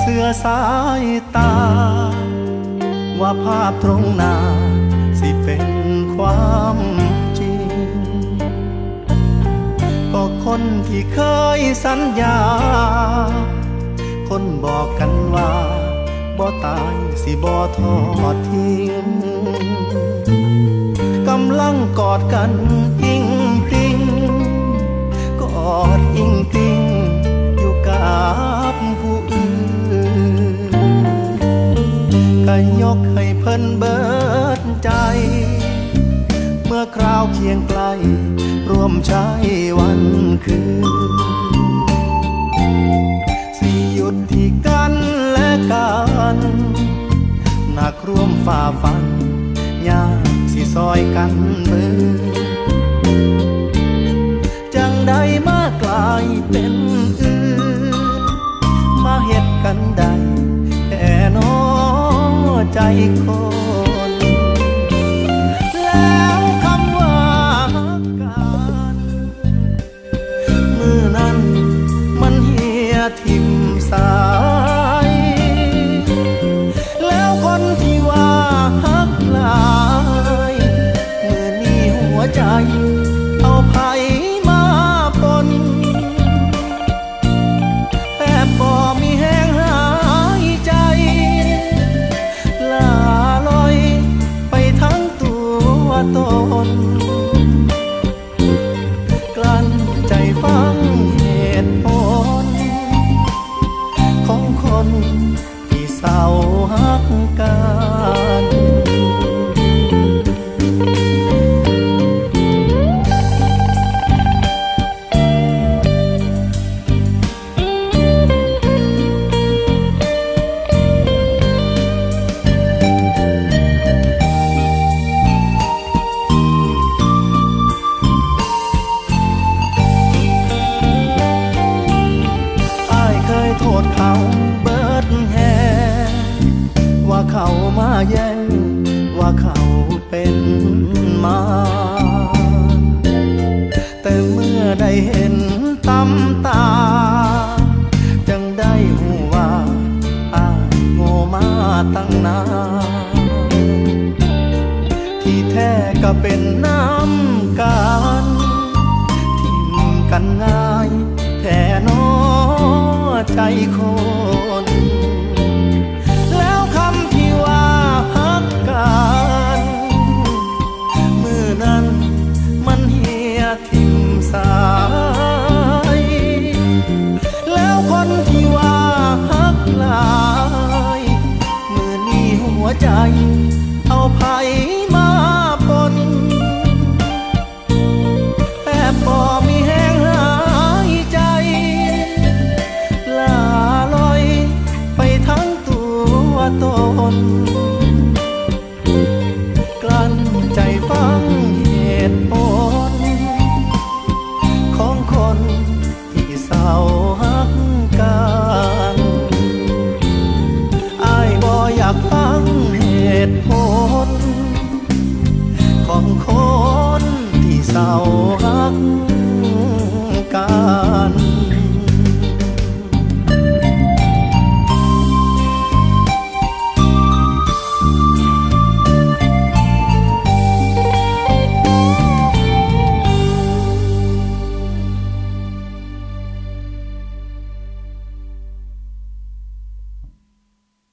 เสือสายตา ว่าภาพตรงหน้าสิเป็นความจริง ก็คนที่เคยสัญญา คนบอกกันว่าบ่ตายสิบ่ทอดทิ้งกำลังกอดกันอิง ก็ยกให้เพิ่นเบิดใจ เมื่อคราวเคียงไกล ร่วมใช้วันคืน สิหยุดที่กันและกันหนักร่วมฝ่าฟันยากสิซอยกันเบิดจังใดมากลายเป็นอื่นมาเฮ็ดกันได้ ค ตน กลั้นใจฟังเหตุผล ของคนที่เศร้าหักกัน เขามาแย่งว่าเขาเป็นมา แต่เมื่อได้เห็นตำตา จังได้หูว่าอ้าโง่มาตั้งนานที่แท้ก็เป็นน้ำกันทิมกันง่ายแท่นอใจคน ทิมสา เขาหักกันไอ้บ่อยากฟังเหตุผลของคน